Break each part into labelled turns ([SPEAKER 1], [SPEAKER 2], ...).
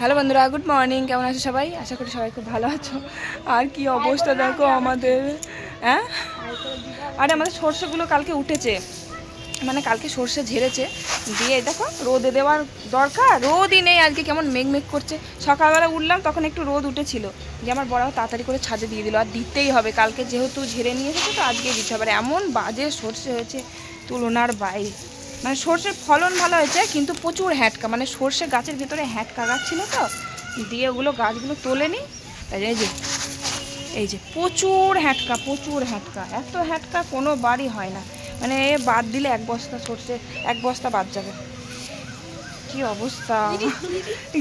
[SPEAKER 1] Hello বন্ধুরা good morning কেমন আছো সবাই? আশা করি সবাই খুব ভালো আছো। আর কি অবস্থা দেখো আমাদের হ্যাঁ? আরে আমাদের সর্ষেগুলো কালকে উঠেছে। মানে কালকে সর্ষে ঝেড়েছে। দিয়ে দেখো, রোদে দেওয়ার দরকার? রোদই নেই আজকে, কেমন মেঘ মেঘ করছে। সকালবেলা উঠলাম, তখন একটু রোদ উঠেছিল। যে আমার বড় তাড়াতাড়ি করে ছাদে দিয়ে দিল। আর দিতেই হবে, কালকে যেহেতু ঝেড়ে নিয়ে এসেছে তো আজকে দিতে হবে। আর এমন বাজে সর্ষে হয়েছে তুলনার বাইরে। মানে সর্ষের ফলন ভালো হয়েছে, কিন্তু প্রচুর হ্যাটকা। মানে সর্ষে গাছের ভেতরে হ্যাটকা গাছ ছিল তো, দিয়ে ওগুলো গাছগুলো তোলেনি তাই এই যে এই যে প্রচুর হ্যাটকা প্রচুর হ্যাটকা। এত হ্যাটকা কোনো বাড়ি হয় না। মানে এ বাদ দিলে এক বস্তা সর্ষে, এক বস্তা বাদ যাবে। কি অবস্থা?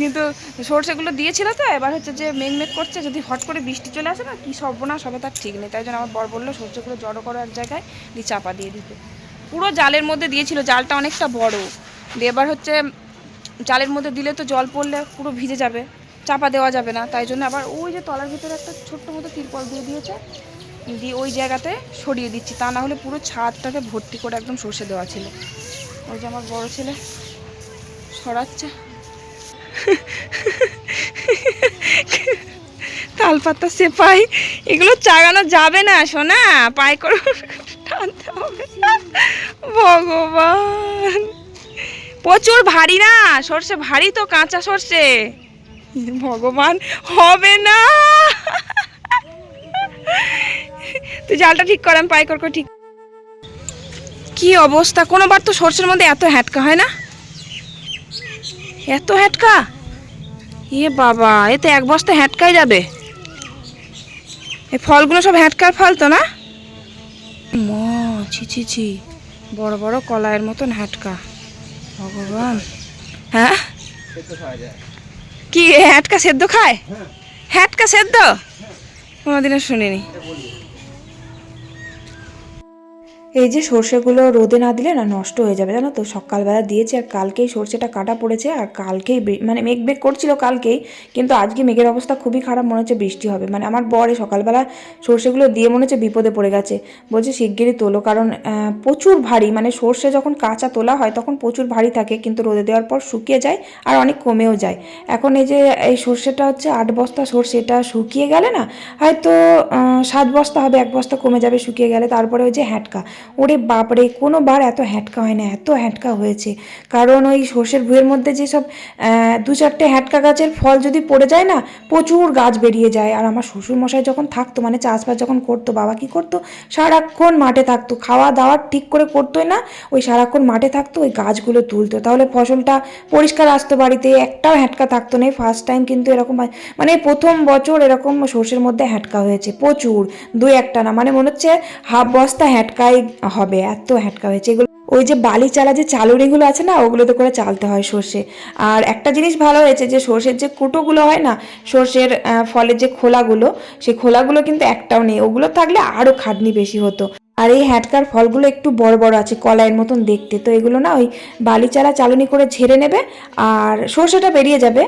[SPEAKER 1] কিন্তু সর্ষেগুলো দিয়েছিল তো, এবার হচ্ছে যে মেঘ মেঘ করছে, যদি হট করে বৃষ্টি চলে আসে না, কি সর্বনাশ হবে তার ঠিক নেই। তাই জন্য আমার বর বলল, সর্ষেগুলো জড়ো করো এক জায়গায়, দিয়ে চাপা দিয়ে দিতে। পুরো জালের মধ্যে দিয়েছিল, জালটা অনেকটা বড়। দিয়ে এবার হচ্ছে জালের মধ্যে দিলে তো জল পড়লে পুরো ভিজে যাবে, চাপা দেওয়া যাবে না। তাই জন্য আবার ওই যে তলার ভিতরে একটা ছোট্ট মতো তিরপল দিয়ে দিয়েছে, দিয়ে ওই জায়গাতে সরিয়ে দিচ্ছি। তা না হলে পুরো ছাদটাকে ভর্তি করে একদম সর্ষে দেওয়া ছিল। ওই যে আমার বড় ছেলে সরাচ্ছে। তালপাতা সেপাই, এগুলো চাগানো যাবে না, সোনা। পায়ে করে ভগবান। প্রচুর ভারী না? সর্ষে ভারী তো, কাঁচা সর্ষে। ভগবান, হবে না। তুই জালটা ঠিক কর, আমি পাই কর ঠিক কি অবস্থা? কোনোবার তো সর্ষের মধ্যে এত হ্যাটকা হয় না? এত হ্যাটকা? এ বাবা, এ তো এক বস্তা হ্যাটকাই যাবে। এই ফলগুলো সব হ্যাটকার ফল তো না? ছি ছি ছি। বড় বড় কলায়ের মতন হাটকা। ভগবান। হ্যাঁ? কি হ্যাটকা সেদ্ধ খায়? হ্যাটকা সেদ্ধ? কোনোদিনও শুনিনি। এই যে সর্ষেগুলো রোদে না দিলে না নষ্ট হয়ে যাবে, জানো তো? সকালবেলা দিয়েছি আর কালকেই সর্ষেটা কাটা পড়েছে আর কালকেই মানে মেঘ মেঘ করছিল কালকেই, কিন্তু আজকে মেঘের অবস্থা খুবই খারাপ, মনে হচ্ছে বৃষ্টি হবে। মানে আমার বরে সকালবেলা সর্ষেগুলো দিয়ে মনে হচ্ছে বিপদে পড়ে গেছে। বলছে শিগগিরই তোলো, কারণ প্রচুর ভারী মানে সর্ষে যখন কাঁচা তোলা হয় তখন প্রচুর ভারী থাকে, কিন্তু রোদে দেওয়ার পর শুকিয়ে যায় আর অনেক কমেও যায়। এখন এই যে, এই সর্ষেটা হচ্ছে আট বস্তা সর্ষে, এটা শুকিয়ে গেলে না হয়তো সাত বস্তা হবে, এক বস্তা কমে যাবে শুকিয়ে গেলে, তারপরে ওই যে হ্যাটকা। ওরে বাপরে, কোনো বার এত হ্যাটকা হয় না, এত হ্যাটকা হয়েছে। কারণ ওই সর্ষের ভুঁয়ের মধ্যে যেসব দু চারটে হ্যাটকা গাছের ফল যদি পড়ে যায় না, প্রচুর গাছ বেরিয়ে যায়। আর আমার শ্বশুরমশাই যখন থাকতো মানে চাষবাস যখন করতো, বাবা কি করতো? সারাক্ষণ মাঠে থাকতো। খাওয়া দাওয়া ঠিক করে করতোই না, ওই সারাক্ষণ মাঠে থাকতো, ওই গাছগুলো তুলতো। তাহলে ফসলটা পরিষ্কার আসতো বাড়িতে, একটাও হ্যাটকা থাকতো না। ফার্স্ট টাইম কিন্তু এরকম মানে প্রথম বছর এরকম সর্ষের মধ্যে হ্যাটকা হয়েছে, প্রচুর। দুই একটা না মানে মনে হচ্ছে হাফ বস্তা হ্যাটকাই হবে, এত হ্যাটকা হয়েছে। এগুলো, ওই যে বালি চালা যে চালুনিগুলো আছে না, ওগুলোতে করে চালতে হয় সর্ষে। আর একটা জিনিস ভালো হয়েছে যে, সর্ষের যে কুটোগুলো হয় না, সর্ষের ফলের যে খোলাগুলো, সেই খোলাগুলো কিন্তু একটাও নেই। ওগুলো থাকলে আরও খাটনি বেশি হতো। আর এই হ্যাটকার ফলগুলো একটু বড় বড় আছে, কলাইয়ের মতন দেখতে। তো এগুলো না ওই বালিচালা চালনি করে ঝেড়ে নেবে, আর সর্ষেটা বেরিয়ে যাবে।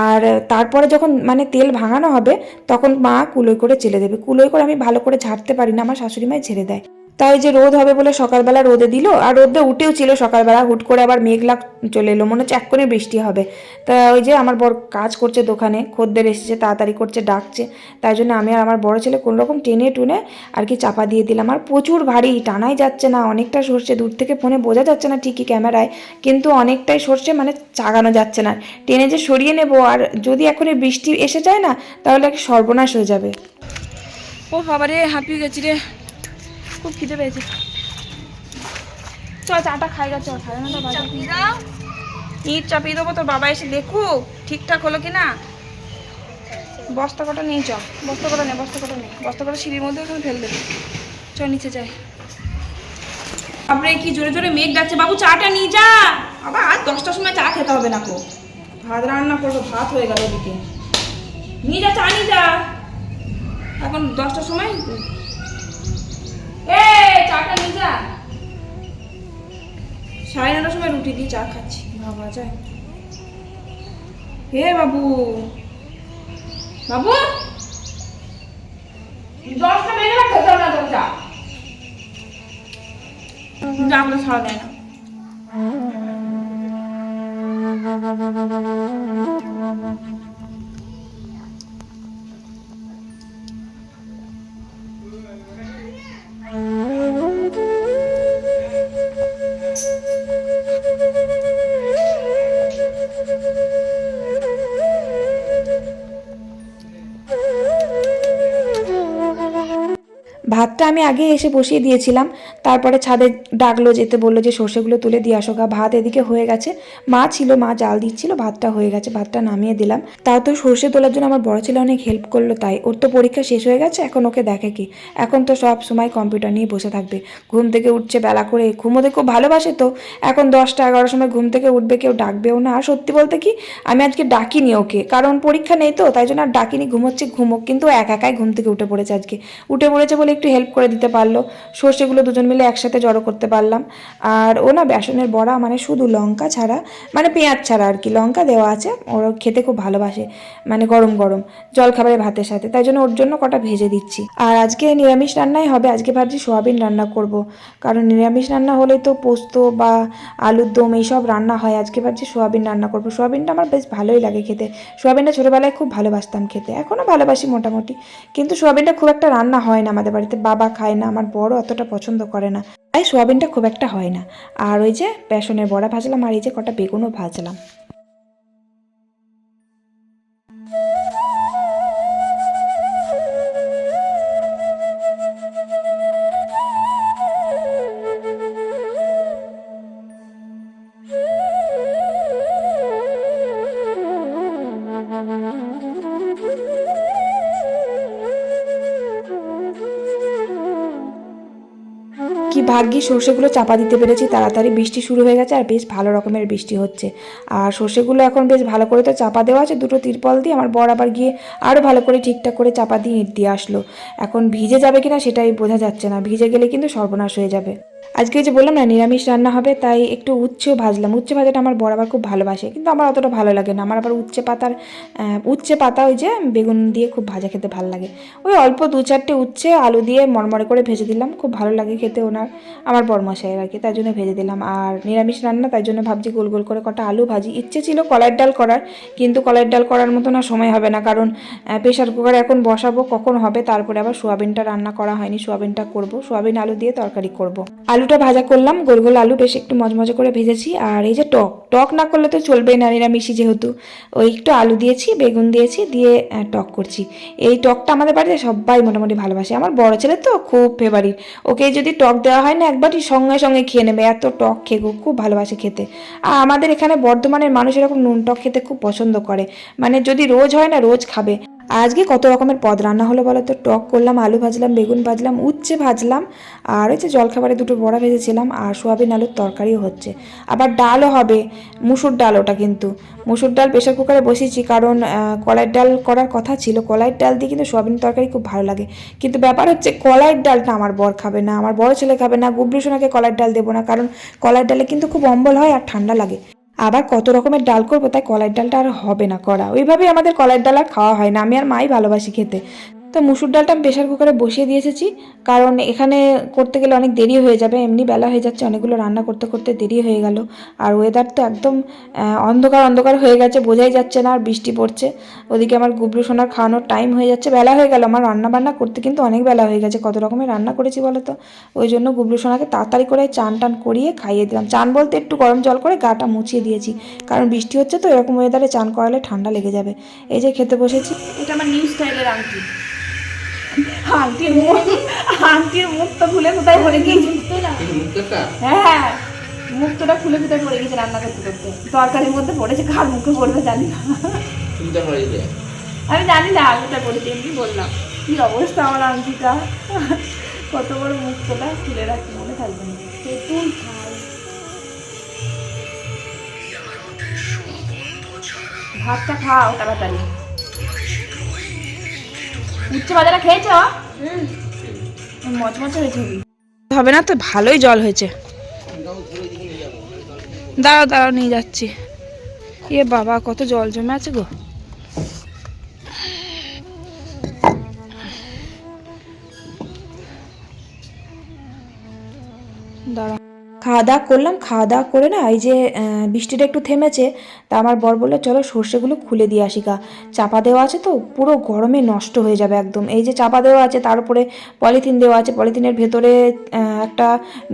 [SPEAKER 1] আর তারপরে যখন মানে তেল ভাঙানো হবে, তখন মা কুলোই করে চেলে দেবে। কুলোই করে আমি ভালো করে ঝাড়তে পারি না, আমার শাশুড়ি মাই ঝেড়ে দেয়। তাই যে রোদ হবে বলে সকালবেলা রোদে দিল, আর রোদে উঠেও ছিল সকালবেলা, হুট করে আবার মেঘলা চলে এলো, মনে হচ্ছে এক্ষুনি বৃষ্টি হবে। তা ওই যে আমার বর কাজ করছে দোকানে, খদ্দের এসেছে, তাড়াতাড়ি করছে, ডাকছে, তাই জন্য আমি আর আমার বড় ছেলে কোনো রকম টেনে টুনে আর কি চাপা দিয়ে দিলাম। আর প্রচুর ভারী, টানাই যাচ্ছে না, অনেকটা সরষে, দূর থেকে ফোনে বোঝা যাচ্ছে না ঠিকই ক্যামেরায়, কিন্তু অনেকটাই সরষে মানে চাগানো যাচ্ছে না। টেনে যে সরিয়ে নেব, আর যদি এখনই বৃষ্টি এসে যায় না, তাহলে সর্বনাশ হয়ে যাবে। ও বাবা রে হাঁপিয়ে গেছি রে। খুব খিদে পেয়েছে। চল চাটা খাই গা চল সাড়ে নটা বাজে। ইট চাপিয়ে দেবো তোর বাবা এসে দেখুক ঠিকঠাক হলো কি না। বস্তা কটা নিয়ে চ বস্তা কটা নে বস্তা কটা নে বস্তা কটা সিঁড়ির মধ্যে ওখানে ফেল দেবে। চ নিচে যাই। তারপরে কি জোরে জোরে মেঘ ডাকছে। বাবু চাটা নিয়ে যা। আবার আর দশটার সময় চা খেতে হবে না কো ভাত রান্না করব ভাত হয়ে গেল ওদিকে। নিয়ে যা চা নিয়ে যা। এখন দশটার সময় চাটা নিয়ে যা। সাড়ে নটার সময় রুটি দিয়ে চা খাচ্ছি। ভাবা যায় হে বাবু। বাবু। দশটা বেজে না খেতে না চা। ডাকলে সাড়া দেয় না। আমি আগে এসে বসিয়ে দিয়েছিলাম। তারপরে ছাদে ডাকলো, যেতে বলল যে, সর্ষেগুলো তুলে দিয়ে আসো গা, ভাত এদিকে হয়ে গেছে। মা ছিল, মা জাল দিচ্ছিল, ভাতটা হয়ে গেছে, ভাতটা নামিয়ে দিলাম। তাও তো সর্ষে তোলার জন্য আমার বড় ছেলে অনেক হেল্প করল, তাই। ওর তো পরীক্ষা শেষ হয়ে গেছে, এখন ওকে দেখে কি। এখন তো সব সময় কম্পিউটার নিয়ে বসে থাকবে। ঘুম থেকে উঠছে বেলা করে। ঘুমোতে খুব ভালোবাসে তো। এখন দশটা, এগারোটার সময় ঘুম থেকে উঠবে, কেউ ডাকবেও না। আর সত্যি বলতে কি, আমি আজকে ডাকিনি ওকে। কারণ পরীক্ষা নেই তো, তাই জন্য আর ডাকিনি। ঘুমোচ্ছে, ঘুমোক, কিন্তু এক একাই ঘুম থেকে উঠে পড়েছে আজকে। উঠে পড়েছে বলে একটু হেল্প করে দিতে পারল। সর্ষেগুলো দুজন মিলে একসাথে জড়ো করতে পারলাম। আর ও না বেসনের বড়া মানে শুধু লঙ্কা ছাড়া মানে পেঁয়াজ ছাড়া আর কি, লঙ্কা দেওয়া আছে। ওর খেতে খুব ভালোবাসে মানে গরম গরম, জলখাবারে ভাতের সাথে। তাই জন্য ওর জন্য কটা ভেজে দিচ্ছি। আর আজকে নিরামিষ রান্নাই হবে। আজকে ভাবছি সোয়াবিন রান্না করব। কারণ নিরামিষ রান্না হলে তো পোস্ত বা আলুর দম এইসব রান্না হয়। আজকে ভাবছি সোয়াবিন রান্না করব। সোয়াবিনটা আমার বেশ ভালোই লাগে খেতে। সোয়াবিনটা ছোটোবেলায় খুব ভালোবাসতাম খেতে। এখনও ভালোবাসি মোটামুটি। কিন্তু সোয়াবিনটা খুব একটা রান্না হয় না আমাদের বাড়িতে। বাবা খায় না, আমার বড় অতটা পছন্দ করে না। তাই সোয়াবিনটা খুব একটা হয় না। আর ওই যে বেসনের বড়া ভাজলাম, আর এই যে কটা বেগুনও ভাজলাম। ভাগ্যি সর্ষেগুলো চাপা দিতে পেরেছি, তাড়াতাড়ি বৃষ্টি শুরু হয়ে গেছে আর বেশ ভালো রকমের বৃষ্টি হচ্ছে। আর সর্ষেগুলো এখন বেশ ভালো করে তো চাপা দেওয়া আছে, দুটো তিরপল দিয়ে আমার বর আবার গিয়ে আরও ভালো করে ঠিকঠাক করে চাপা দিয়ে ইট দিয়ে আসলো। এখন ভিজে যাবে কিনা সেটাই বোঝা যাচ্ছে না, ভিজে গেলে কিন্তু সর্বনাশ হয়ে যাবে। আজকে যে বললাম না, নিরামিষ রান্না হবে, তাই একটু উচ্ছেও ভাজলাম। উচ্ছে ভাজাটা আমার বর আবার খুব ভালোবাসে, কিন্তু আমার অতটা ভালো লাগে না। আমার আবার উচ্ছে পাতার উচ্ছে পাতা ওই যে বেগুন দিয়ে খুব ভাজা খেতে ভালো লাগে। ওই অল্প দু চারটে উচ্ছে আলু দিয়ে মরমরে করে ভেজে দিলাম, খুব ভালো লাগে খেতে ওনার, আমার বরমশাইয়ের আর কি তাই জন্য ভেজে দিলাম। আর নিরামিষ রান্না, তাই জন্য ভাবছি গোল গোল করে কটা আলু ভাজি। ইচ্ছে ছিল কলার ডাল করার, কিন্তু কলার ডাল করার মতো না সময় হবে না, কারণ প্রেশার কুকার এখন বসাবো কখন হবে, তারপরে আবার সোয়াবিনটা রান্না করা হয়নি, সোয়াবিনটা করব, সোয়াবিন আলু দিয়ে তরকারি করব। আলুটা ভাজা করলাম, গোল গোল আলু বেশ একটু মজমজে করে ভেজেছি। আর এই যে টক টক না করলে তো চলবেই না নিরামিষি যেহেতু। ওই একটু আলু দিয়েছি, বেগুন দিয়েছি, দিয়ে টক করছি। এই টকটা আমাদের বাড়িতে সবাই মোটামুটি ভালোবাসে। আমার বড় ছেলে তো খুব ফেভারিট ওকে যদি টক দেওয়া হয় না, একবারই সঙ্গে সঙ্গে খেয়ে নেবে। এত টক খেয়ে খুব ভালোবাসে খেতে। আর আমাদের এখানে বর্ধমানের মানুষ এরকম নুন টক খেতে খুব পছন্দ করে। মানে যদি রোজ হয় না, রোজ খাবে। আজকে কত রকমের পদ রান্না হলো বলো তো? টক করলাম, আলু ভাজলাম, বেগুন ভাজলাম, উচ্ছে ভাজলাম, আর ওই যে জলখাবারে দুটো বড়া ভেজেছিলাম, আর সোয়াবিন আলুর তরকারিও হচ্ছে। আবার ডালও হবে, মুসুর ডাল ওটা কিন্তু। মুসুর ডাল প্রেশার কুকারে বসিয়েছি কারণ কলাইয়ের ডাল করার কথা ছিল। কলাইয়ের ডাল দিয়ে কিন্তু সোয়াবিন তরকারি খুব ভালো লাগে। কিন্তু ব্যাপার হচ্ছে, কলাইয়ের ডালটা আমার বর খাবে না, আমার বড় ছেলে খাবে না গুবলু সোনাকে কলাইয়ের ডাল দেবো না, কারণ কলাইয়ের ডালে কিন্তু খুব অম্বল হয় আর ঠান্ডা লাগে। আবার কত রকমের ডাল করব, তাই কলার ডালটা আর হবে না করা ওইভাবেই আমাদের কলার ডাল আর খাওয়া হয় না, আমি আর মাই ভালোবাসি খেতে। তো মুসুর ডালটা আমি প্রেশার কুকারে বসিয়ে দিয়ে এসেছি কারণ এখানে করতে গেলে অনেক দেরি হয়ে যাবে, এমনি বেলা হয়ে যাচ্ছে, অনেকগুলো রান্না করতে করতে দেরি হয়ে গেল। আর ওয়েদার তো একদম অন্ধকার অন্ধকার হয়ে গেছে, বোঝাই যাচ্ছে না, আর বৃষ্টি পড়ছে। ওদিকে আমার গুবলু সোনার খাওয়ানোর টাইম হয়ে যাচ্ছে, বেলা হয়ে গেল। আমার রান্না বান্না করতে কিন্তু অনেক বেলা হয়ে গেছে, কত রকমের রান্না করেছি বলো তো ওই জন্য গুবলু সোনাকে তাড়াতাড়ি করে চান টান করিয়ে খাইয়ে দিলাম। চান বলতে একটু গরম জল করে গাটা মুছিয়ে দিয়েছি, কারণ বৃষ্টি হচ্ছে তো, এরকম ওয়েদারে চান করালে ঠান্ডা লেগে যাবে। এই যে খেতে বসেছি।
[SPEAKER 2] এটা আমার নিউ স্টাইলের আংটি। আংটির মুখ আংটির মুখ তো খুলে কোথায় পড়ে গিয়েছে? হ্যাঁ মুক্তটা খুলে কোথায় পড়ে গেছে রান্না করতে করতে? তরকারির মধ্যে পড়েছে কার মুখে পড়বে জানি না। আমি জানি না কোথায় পড়েছে এমনি বললাম। কি অবস্থা আমার আংটিটা কত বড় মুক্তটা খুলে রাখি মনে থাকবে না। তেঁতুল খাই ভাতটা খাও তাড়াতাড়ি। উচ্চ বাজারা খেয়েছ মচমচে হয়েছে।
[SPEAKER 1] হবে না তো ভালোই জল হয়েছে। দাঁড়াও দাঁড়াও নিয়ে যাচ্ছি। এ বাবা কত জল জমে আছে গো। দাঁড়া খাওয়া দাওয়া করলাম। খাওয়া দাওয়া করে না এই যে বৃষ্টিটা একটু থেমেছে, তা আমার বর বলল, চলো সর্ষেগুলো খুলে দিয়ে আসি গা। চাপা দেওয়া আছে তো, পুরো গরমে নষ্ট হয়ে যাবে একদম। এই যে চাপা দেওয়া আছে, তার উপরে পলিথিন দেওয়া আছে। পলিথিনের ভেতরে একটা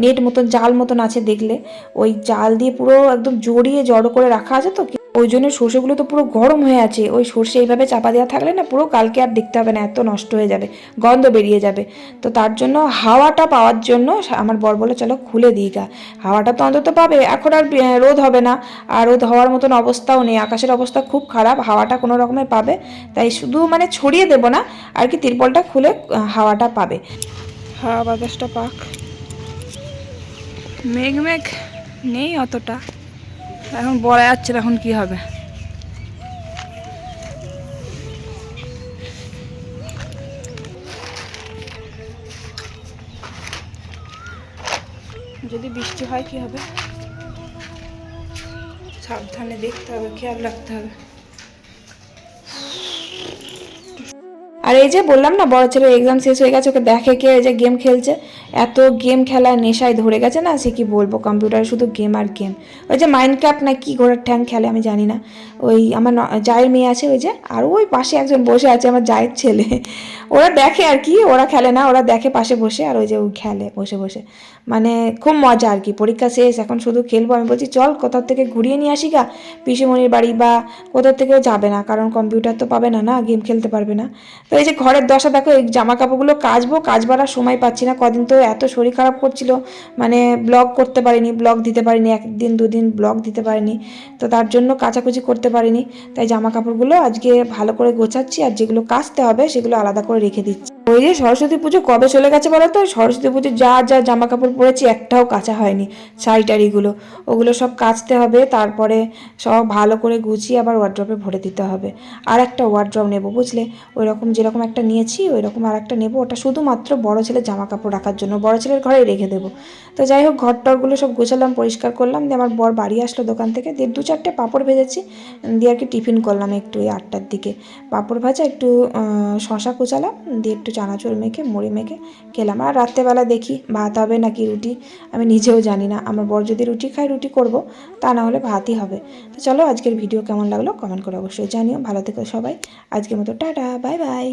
[SPEAKER 1] নেট মতন, জাল মতন আছে দেখলে। ওই জাল দিয়ে পুরো একদম জড়িয়ে জড়ো করে রাখা আছে তো ওই জন্য সর্ষেগুলো তো পুরো গরম হয়ে আছে। ওই সর্ষে এইভাবে চাপা দেওয়া থাকলে না পুরো কালকে আর দেখতে হবে না, এত নষ্ট হয়ে যাবে, গন্ধ বেরিয়ে যাবে। তো তার জন্য হাওয়াটা পাওয়ার জন্য আমার বর বলে চলো খুলে দিই গা। হাওয়াটা তো অন্তত পাবে, এখন আর রোদ হবে না, আর রোদ হওয়ার মতন অবস্থাও নেই, আকাশের অবস্থা খুব খারাপ, হাওয়াটা কোনো রকমে পাবে। তাই শুধু মানে ছড়িয়ে দেবো না, আর কি তিরপলটা খুলে হাওয়াটা পাবে। হাওয়া বাতাসটা পাক।
[SPEAKER 2] মেঘ মেঘ, নেই অতটা। এখন বড় যাচ্ছে এখন কি হবে। যদি বৃষ্টি হয় কি হবে? সাবধানে দেখতে হবে, খেয়াল রাখতে হবে।
[SPEAKER 1] আর এই যে বললাম না, বড় ছেলে এক্সাম শেষ হয়ে গেছে, ওকে দেখে কে এই যে গেম খেলছে? এত গেম খেলার নেশায় ধরে গেছে না, সে কি বলব? কম্পিউটারে শুধু গেম আর গেম ওই যে মাইন্ড ক্রাফট না কি ঘোড়ার ঠ্যাং খেলে আমি জানি না। ওই আমার জায়ের মেয়ে আছে ওই যে, আর ওই পাশে একজন বসে আছে আমার জায়ের ছেলে। ওরা দেখে আর কি, ওরা খেলে না, ওরা দেখে পাশে বসে, আর ওই যে ও খেলে বসে বসে। মানে খুব মজা আর কি, পরীক্ষা শেষ, এখন শুধু খেলব। আমি বলছি, চল কোথাও থেকে ঘুরিয়ে নিয়ে আসি গা? পিসিমণির বাড়ি বা কোথাও থেকেও যাবে না, কারণ কম্পিউটার তো পাবে না না? গেম খেলতে পারবে না। তো এই যে ঘরের দশা, দেখো এই জামা কাপড়গুলো কাচবো, কাচবার আর সময় পাচ্ছি না। কদিন তো এত শরীর খারাপ করছিল মানে ব্লগ করতে পারিনি ব্লগ দিতে পারিনি, একদিন, দুদিন ব্লগ দিতে পারিনি, তো তার জন্য কাচাকুচি করতে পারিনি। তাই জামা কাপড়গুলো আজকে ভালো করে গোছাচ্ছি, আর যেগুলো কাচতে হবে সেগুলো আলাদা করে রেখে দিচ্ছি। ওই যে সরস্বতী পুজো কবে চলে গেছে বলো তো? সরস্বতী পুজো যা যা জামা কাপড় পরেছি একটাও কাঁচা হয়নি শাড়ি টাড়িগুলো ওগুলো সব কাচতে হবে, তারপরে সব ভালো করে গুছিয়ে আবার ওয়ার্ড্রপে ভরে দিতে হবে। আর একটা ওয়ার্ড্রপ নেব, বুঝলে? ওই রকম যেরকম একটা নিয়েছি ওই রকম আর একটা নেব। ওটা শুধুমাত্র বড় ছেলের জামা কাপড় রাখার জন্য, বড় ছেলের ঘরেই রেখে দেবো। তো যাই হোক ঘর টরগুলো সব গোছালাম, পরিষ্কার করলাম, দিয়ে আমার বর বাড়ি আসলো দোকান থেকে, দিয়ে দু চারটে পাঁপড় ভেজেছি, দিয়ে আর কি টিফিন করলাম একটু ওই আটটার দিকে। পাঁপড় ভাজা, একটু শশা কুচালাম, দিয়ে একটু চানাচুর মেখে, মুড়ি মেখে খেলাম। আর রাত্রেবেলা দেখি ভাত হবে নাকি রুটি? আমি নিজেও জানি না। আমার বর যদি রুটি খাই রুটি করব, তা না হলে ভাতই হবে। তো চলো, আজকের ভিডিও কেমন লাগল? কমেন্ট করে অবশ্যই জানিও। ভালো থেকো সবাই। আজকের মতো টাটা, বাই বাই।